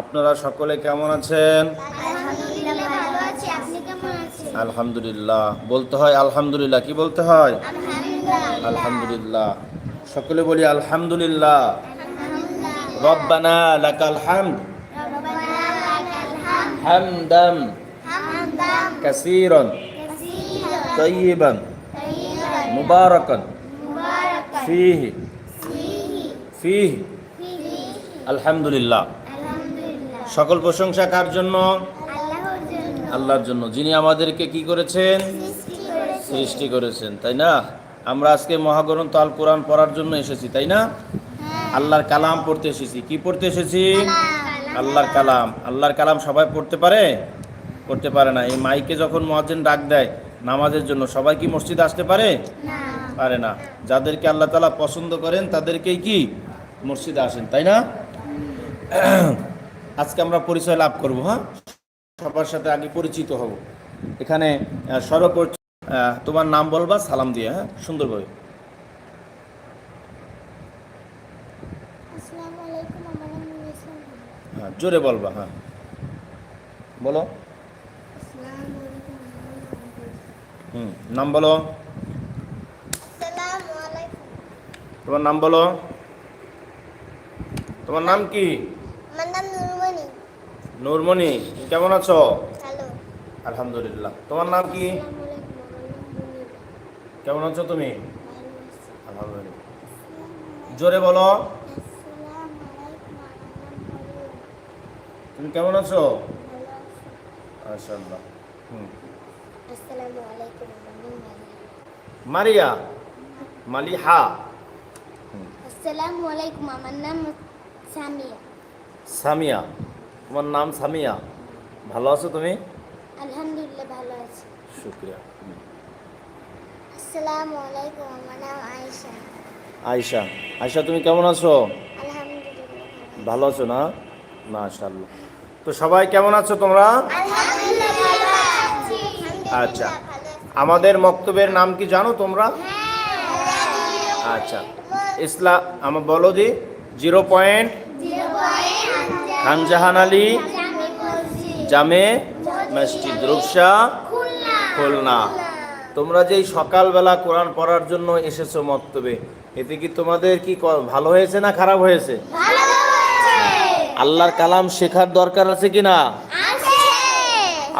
আপনারা সকলে কেমন আছেন? আলহামদুলিল্লাহ আলহামদুলিল্লাহ। বলতে হয় আলহামদুলিল্লাহ কি বলতে হয়? আলহামদুলিল্লাহ। আলহামদুলিল্লাহ। সকলে বলি আলহামদুলিল্লাহ। রব্বানা লাকাল হামদ। হামদাম। কাসীরান। ফীহি ফীহি ফীহি ফীহি আলহামদুলিল্লাহ আলহামদুলিল্লাহ সকল প্রশংসা কার জন্য? আল্লাহর জন্য। যিনি আমাদেরকে কি করেছেন? সৃষ্টি করেছেন, তাই না? আমরা আজকে মহাগ্রন্থ আল কোরআন পড়ার জন্য এসেছি, তাই না? আল্লাহর কালাম পড়তে এসেছি। কি পড়তে এসেছি? আল্লাহর কালাম। আল্লাহর কালাম সবাই পড়তে পারে? পড়তে পারে না। এই মাইকে যখন মহাজেন ডাক দেয় নামাজের জন্য, সবাই কি মসজিদে আসতে পারে? পারে না। যাদেরকে আল্লাহ তালা পছন্দ করেন, তাদেরকেই কি? মসজিদে আসেন, তাই না? আজকে আমরা পরিচয় লাভ করব হ্যাঁ? সবার সাথে আগে পরিচিত হব। এখানে আহ, তোমার নাম বলবা সালাম দিয়ে হ্যাঁ? সুন্দরভাবে। হ্যাঁ জোরে বলবা হ্যাঁ। বলো। হুম নাম বলো। তোমার নাম বলো। তোমার নাম কি? আমার নাম নুরমণি কেমন আছো? আলহামদুলিল্লাহ। তোমার নাম কি? কেমন আছো তুমি? আলহামদুলিল্লাহ জোরে বলো। তুমি কেমন আছো? মাশাআল্লাহ। হুম। আসসালামু আলাইকুম মারিয়া মালিহা। আসসালামু আলাইকুম আমার নাম সামিয়া। সামিয়া। তোমার নাম সামিয়া। ভালো আছো তুমি? আলহামদুলিল্লাহ ভালো আছি। শুক্রিয়া। আসসালামু আলাইকুম আমার নাম আয়েশা। আয়শা। আয়শা তুমি কেমন আছো? আলহামদুলিল্লাহ ভালো আছো। না? মাশাআল্লাহ। তো সবাই কেমন আছো তোমরা? আলহামদুলিল্লাহ ভালো আছি। আচ্ছা আমাদের মক্তবের নাম কি জানো তোমরা? আচ্ছা। ইসলাম আমার বলো দি। জিরো পয়েন্ট খানজাহান আলী জামে মসজিদ রূপসা খুলনা। তোমরা যেই সকালবেলা কোরআন পড়ার জন্য এসেছ মক্তবে এতে কি তোমাদের কি ভালো হয়েছে না খারাপ হয়েছে? আল্লাহর কালাম শেখার দরকার আছে কি না?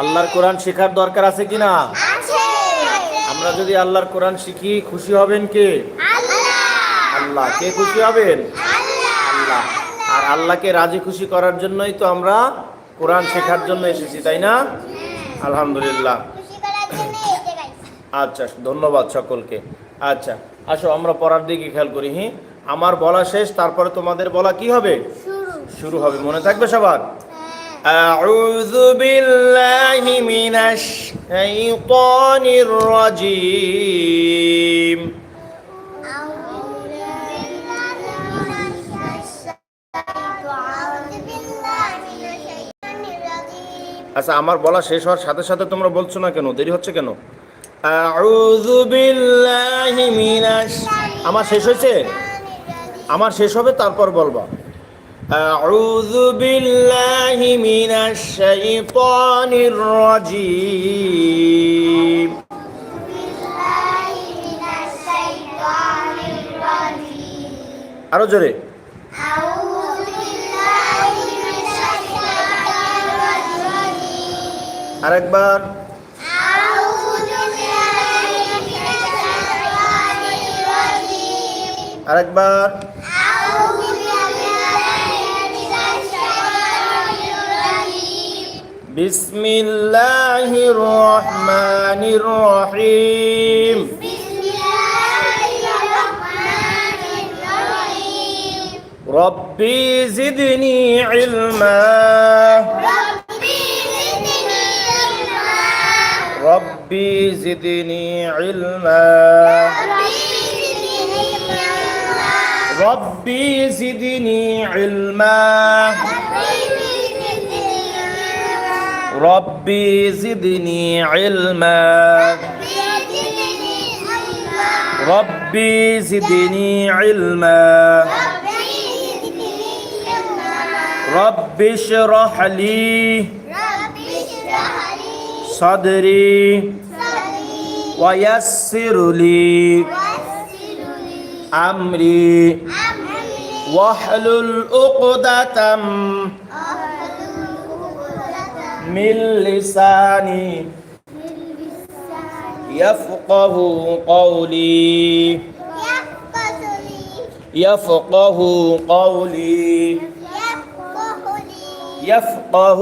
আল্লাহর কোরআন শেখার দরকার আছে কি না? আমরা যদি আল্লাহর কোরআন শিখি খুশি হবেন কে? আল্লাহ। কে খুশি হবেন? আল্লাহকে রাজি খুশি করার জন্যই তো আমরা কোরআন শেখার জন্য এসেছি, তাই না? আলহামদুলিল্লাহ। আচ্ছা ধন্যবাদ সকলকে। আচ্ছা আসো, আমরা পড়ার দিকে খেয়াল করি, হি? আমার বলা শেষ, তারপরে তোমাদের বলা কি হবে? শুরু হবে, মনে থাকবে সবার? আউযু বিল্লাহি মিনাশ শাইতানির রাজিম। আচ্ছা আমার বলা শেষ হওয়ার সাথে সাথে তোমরা বলছো না কেন? দেরি হচ্ছে কেন? আমার শেষ হয়েছে? আমার শেষ হবে তারপর বলবা। আউযু বিল্লাহি মিনাশ শাইতানির রাজীম। আরও জোরে। আরেকবার আরেকবার بسم الله الرحمن الرحيم ربي زدني علما ربي زدني علما. ربي زدني علما. ربي زدني علما. ربي زدني علما. رب اشرح لي رب اشرح لي صدري. ويسر لي أمري. واحلل عقدة من لساني. يفقه قولي. يفقه قولي. يفقه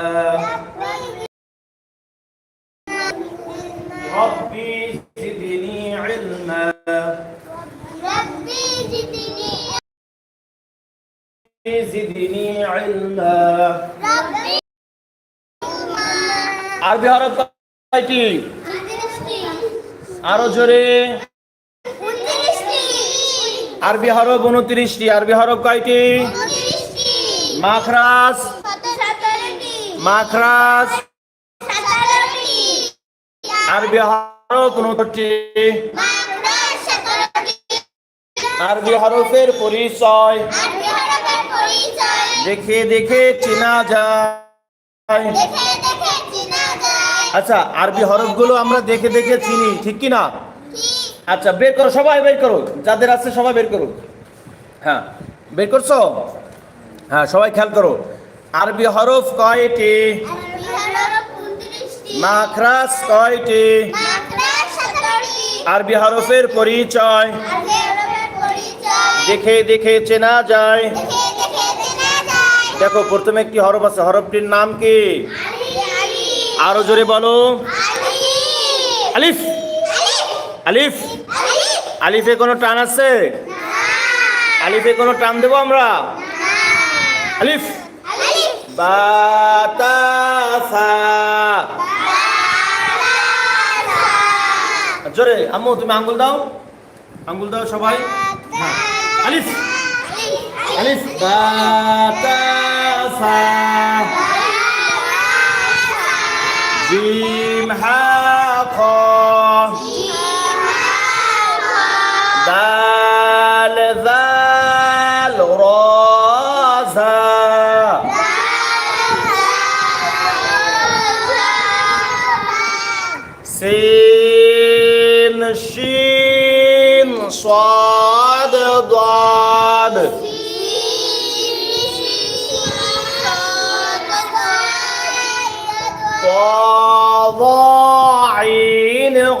زدني علما ربي আরবি হরফ কয়টি আরো জোরে আরবি হরফ উনত্রিশটি আরবি হরফ কয়টি মাখরাজ মাখরাজ আরবি হরফ উনত্রিশটি আরবি হরফের পরিচয় দেখে দেখে চেনা যায়। আচ্ছা আরবি হরফগুলো আমরা দেখে দেখে চিনি, ঠিক কি না? আচ্ছা বের করো, সবাই বের করো, যাদের আছে সবাই বের করো। হ্যাঁ বের করছ? হ্যাঁ সবাই খেয়াল করো। আরবি হরফ কয়টি? মাখরাজ কয়টি? আরবি হরফের পরিচয়। দেখে দেখে চেনা যায়। দেখো, প্রথমে একটি হরফ আছে। হরফটির নাম কি? আরও জোরে বলো। আলিফ। আলিফ। আলিফে কোনো টান আছে? আলিফে কোনো টান দেবো আমরা? আলিফ। জোরে, আম্মু, তুমি আঙ্গুল দাও। আঙ্গুল দাও সবাই। হ্যাঁ। আলিফ। আলিফ। বাতাসা।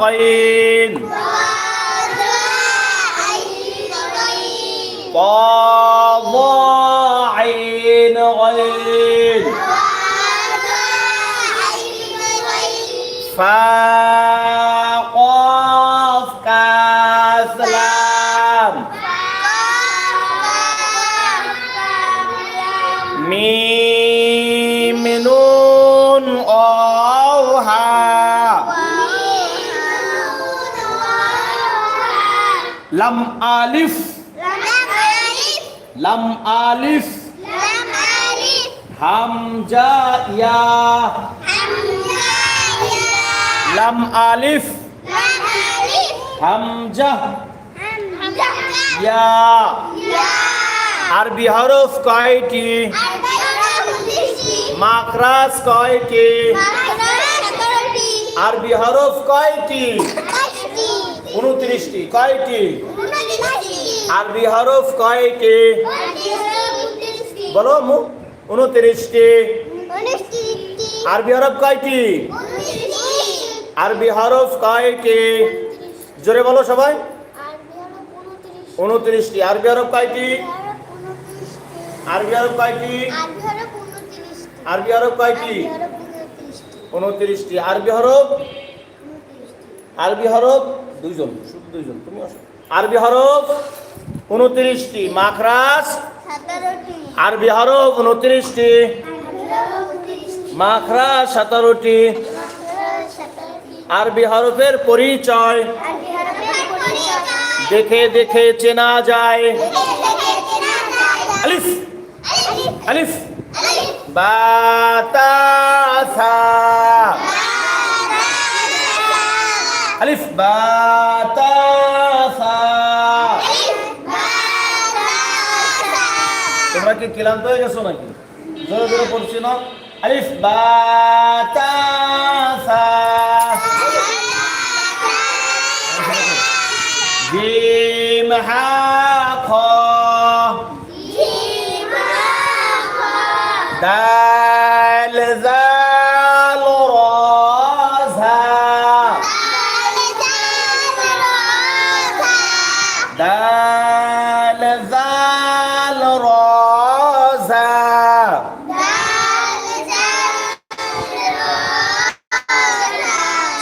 عين غين طا ظا عين غين فا লাম আলিফ। লাম আলিফ। হামজা ইয়া। লাম আলিফ। হামজা ইয়া। আরবি হরফ কয়টি? মাকরাজ কয়টি? আরবি হরফ কয়টি? উনত্রিশটি কয়টি? আরবি হরফ কয়টি? বলো উনত্রিশটি। আরবি হরফ কয়টি? আরবি হরফ কয়টি? জোরে বলো সবাই। উনত্রিশটি। আরবি হরফ কয়টি? আরবি হরফ কয়টি? আরবি হরফ কয়টি? উনত্রিশটি। আরবি হরফ? আরবি হরফ? দুইজন শুধু দুইজন তুমি আসো। আরবি হরফ উনত্রিশটি মাখরাস আরবি হরফ উনত্রিশটি মাখরা সতেরোটি। আরবি হরফের পরিচয় দেখে দেখে চেনা যায়। আলিফ আলিফ বাতাসা তোমরা কি ক্লান্ত হয়ে গেছো নাকি? জোরে জোরে পড়ছি না। আলিফ বাতাসা জিম হা জাল রা ঝা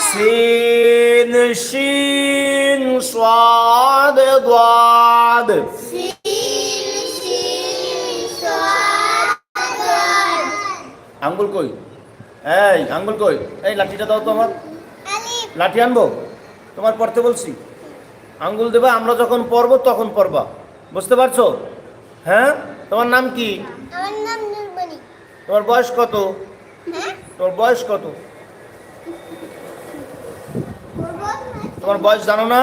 সিন শিন সাদ দাদ আঙ্গুল কই? এই আঙ্গুল কই? এই লাঠিটা দাও তো আমার। লাঠি আনব? তোমার পড়তে বলছি। আঙ্গুল দেবা আমরা যখন পড়ব তখন পড়বা বুঝতে পারছ? হ্যাঁ? তোমার নাম কি? আমার নাম নুরমণি তোমার বয়স কত? হ্যাঁ? তোমার বয়স কত? তোমার বয়স জানো না?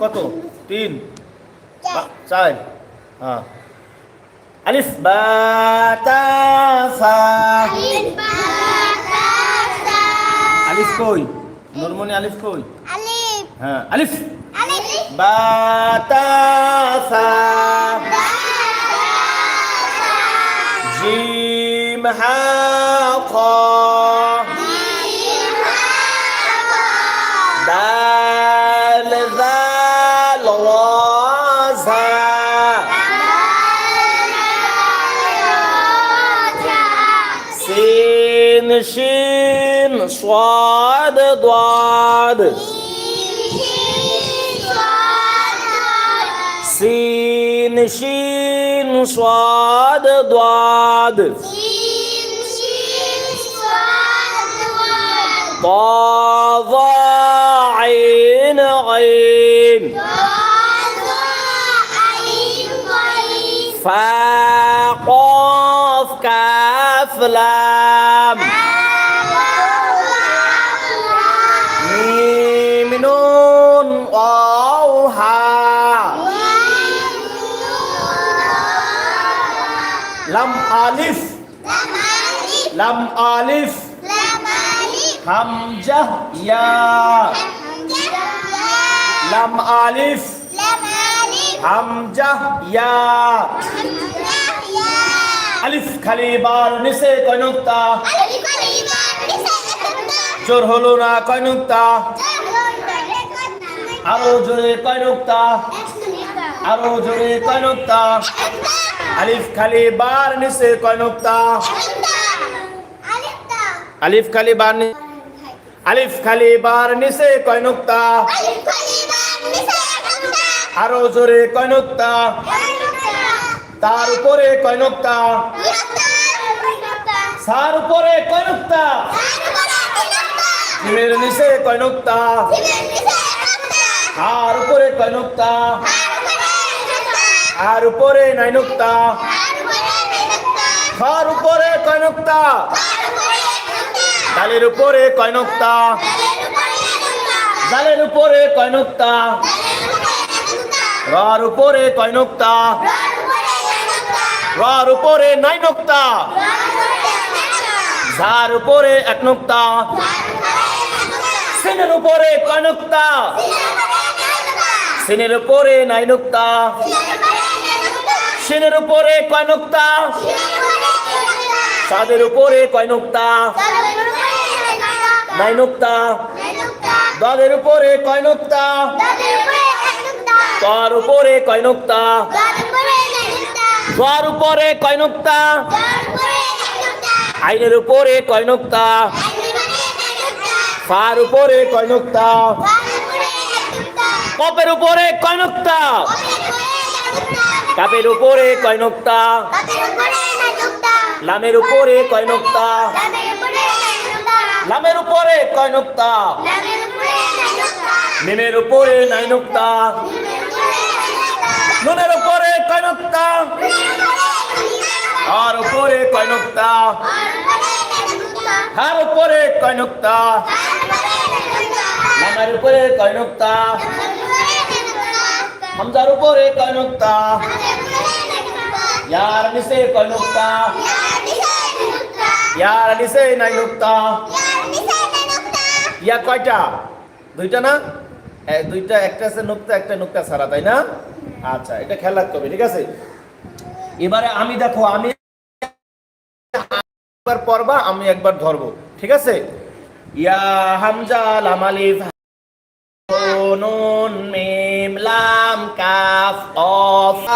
কত? তিন? চার। হ্যাঁ। আলিফ বা তা সা। আলিফ কই? নুরমনি আলিফ কই? আলিফ। হ্যাঁ আলিফ। বাতাসা। জিম হা খ। দাল জাল ওয়াজা সিন শিন সাদ ضاد سين شين صاد ضاد ضاد عين عين فا قاف كاف لام লাম আলিফ লাম আলিফ হামজা ইয়া লাম আলিফ হামজা ইয়া আলিফ খালি বার নিচে কয় নুক্তা জোর হলো না কয় নুক্তা আরও জোরে কয় নুক্তা আরও জোরে কয় নুক্তা। আলিফ খালি বার নিচে কয় নুক্তা। আলিফ খালি বার আলিফ খালি বার নিচে কয় নুক্তা। আরও জোরে কয় নুক্তা। তার উপরে কয় নুক্তা। সার উপরে কয় নুক্তা। জিমের নিচে কয় নুক্তা। আর উপরে কয় নুক্তা। আর উপরে নাই নুক্তা। খার উপরে কয় নুক্তা। ডালের উপরে কয় নুক্তা। ডালের উপরে কয় নুক্তা। রার উপরে কয় নুক্তা। রার উপরে নাই নুক্তা। ঝার উপরে এক নুক্তা। সিনের উপরে কয় নুক্তা। সিনের উপরে নাই নুক্তা। সিনের উপরে কয় নুক্তা? সাদের উপরে কয় নুক্তা? নাই নুক্তা। দাদের উপরে কয় নুক্তা? তার উপরে কয় নুক্তা? তার উপরে কয় নুক্তা? আইনের উপরে কয় নুক্তা? ফার উপরে কয় নুক্তা? কপের উপরে কয় নুক্তা? কাপের উপরে কয় নুক্তা লামের উপরে কয় নোক্তা লামের উপরে কয় নোক্তা মিমের উপরে নাই নোক্তা নুনের উপরে কয় নোক্তা আর উপরে কয় নোক্তা হার উপরে কয় নোক্তা লামের উপরে কয় নোক্তা হামজার উপরে কয় নোক্তা? ইয়ার নিচে কয় নোক্তা? ইয়ার নিচে নাই নোক্তা। ইয়া কয়টা? দুইটা না? দুইটা, একটা আছে নোক্তা, একটা নোক্তা ছাড়া, তাই না? আচ্ছা এটা খেয়াল রাখতে হবে, ঠিক আছে? এবারে আমি দেখো, আমি একবার পড়বা, আমি একবার ধরবো, ঠিক আছে? ইয়া হামজা লাম আলিফ নুন মিম লাম কাফ قاف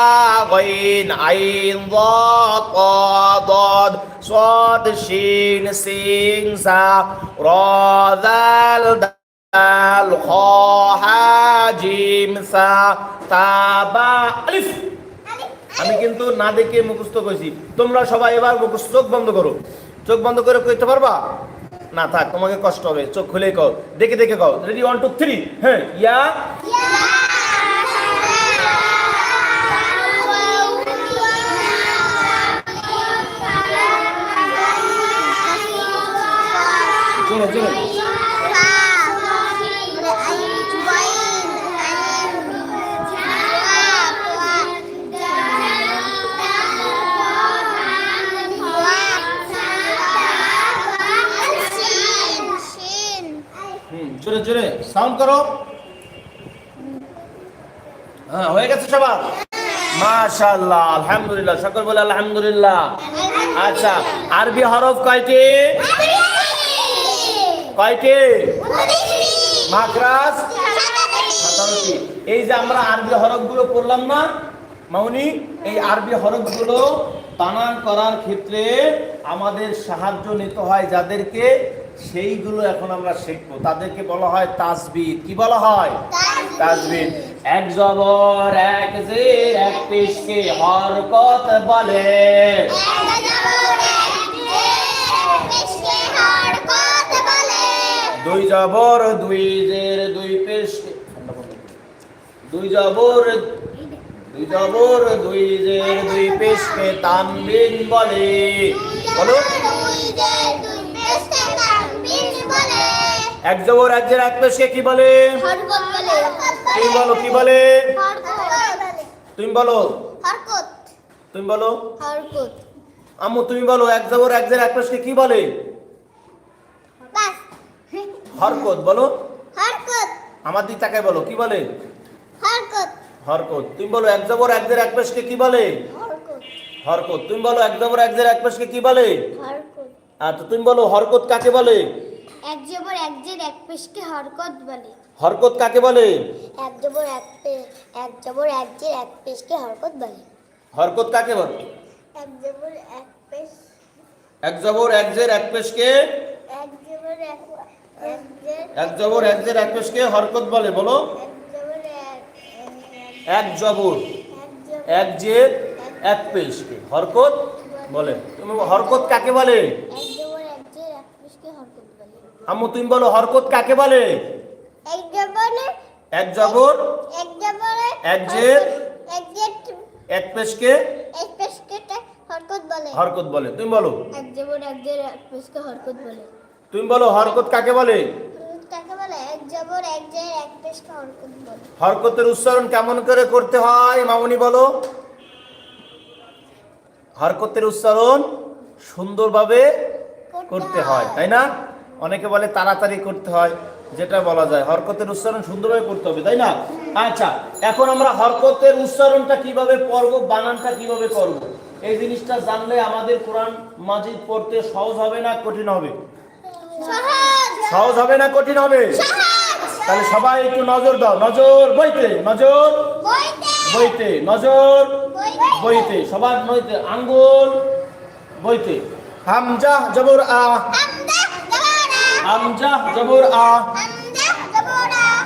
غين عين ضاد طا ضاد صاد شين سين سا را ذال دال خا ها جيم سا تا با আলিফ আমি কিন্তু না দেখে মুখস্থ করেছি তোমরা সবাই এবার মুখস্থ চোখ বন্ধ করো চোখ বন্ধ করে কইতে পারবা না থাক তোমাকে কষ্ট হবে চোখ খুলে কও দেখে দেখে কও রেডি ওয়ান টু থ্রি হ্যাঁ ইয়া চলো চলো। জোরে জোরে। সাউন্ড করো। হ্যাঁ হয়ে গেছে সবার? মাশাআল্লাহ, আলহামদুলিল্লাহ। সকল বলে আলহামদুলিল্লাহ। আচ্ছা আরবি হরফ কয়টি? কয়টি? মাকরাস সাতান্নটি এই যে আমরা আরবি হরফগুলো পড়লাম না মাউনি এই আরবি হরফগুলো বানান করার ক্ষেত্রে আমাদের সাহায্য নিতে হয় যাদেরকে সেইগুলো এখন আমরা শিখব। তাদেরকে বলা হয় তাসবির কি বলা হয়? তাসবির এক জবর এক জের এক পেশকে হরকত বলে। দুই জবর দুই জের দুই পেশকে। দুই জবর দুই জবর দুই জের দুই পেশকে তানবিন বলে। বলো। এক জবর এক জের এক পেশকে কি বলে? তুমি বলো কি বলে? তুমি বলো। তুমি বলো। আম্মু তুমি বলো এক জবর এক জের এক পেশকে কি বলে? হরকত বলো। হরকত। আমার দিক তাকায় বলো কি বলে? হরকত। তুমি বলো এক জবর এক জের এক পেশকে কি বলে? হরকত। তুমি বলো এক জবর এক জের এক পেশকে কি বলে? তো তুমি বলো হরকত কাকে বলে? এক জবর এক জের এক পেশকে হরকত বলে। হরকত কাকে বলে? এক জবর এক এক জবর এক জের এক পেশকে হরকত বলে। হরকত কাকে বলে? এক জবর এক পেশ এক জবর এক জের এক পেশকে এক এক জবর এক জের এক পেশকে হরকত বলে বলো। এক জবর এক জের এক পেশকে। হরকত বলে। তুমি হরকত কাকে বলে? আম্মু তুমি বলো হরকত কাকে বলে? এক জবরে এক জবর এক জবরে এক জের এক জের এক পেশকে এক পেশকে হরকত বলে। হরকত বলে। তুমি বলো। এক জবর এক জের এক পেশকে হরকত বলে। তুমি বলো হরকত কাকে বলে? হরকতের উচ্চারণ কেমন করে করতে হয় মামনি বলো। হরকতের উচ্চারণ সুন্দরভাবে করতে হয় তাই না? অনেকে বলে তাড়াতাড়ি করতে হয় যেটা বলা যায়। হরকতের উচ্চারণ সুন্দরভাবে করতে হবে তাই না? আচ্ছা এখন আমরা হরকতের উচ্চারণটা কীভাবে পড়ব বানানটা কীভাবে করব? এই জিনিসটা জানলে আমাদের কোরআন মাজিদ পড়তে সহজ হবে না কঠিন হবে? সহজ হবে না কঠিন হবে? তাহলে সবাই একটু নজর দাও। নজর বইতে নজর বইতে বইতে নজর বইতে বইতে। সবার নইতে, আঙ্গুল বইতে। হামজা জবর আ। হামজা জবর আ।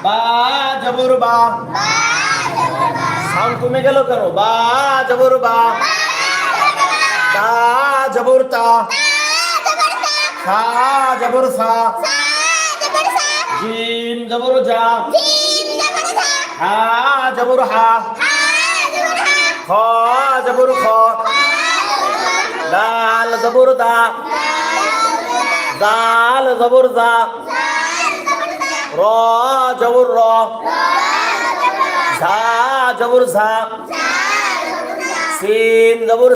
বা জবর বা। সাউন্ড কমে গেল কেন? বা জবর বা। তা জবর তা। সা জবর সা। জিম জবর জা। হা জবর হা। খ জবর খ। দাল জবর দা। দাল জবর দা। র জবর র। ঝা জবর ঝা। সিন জবর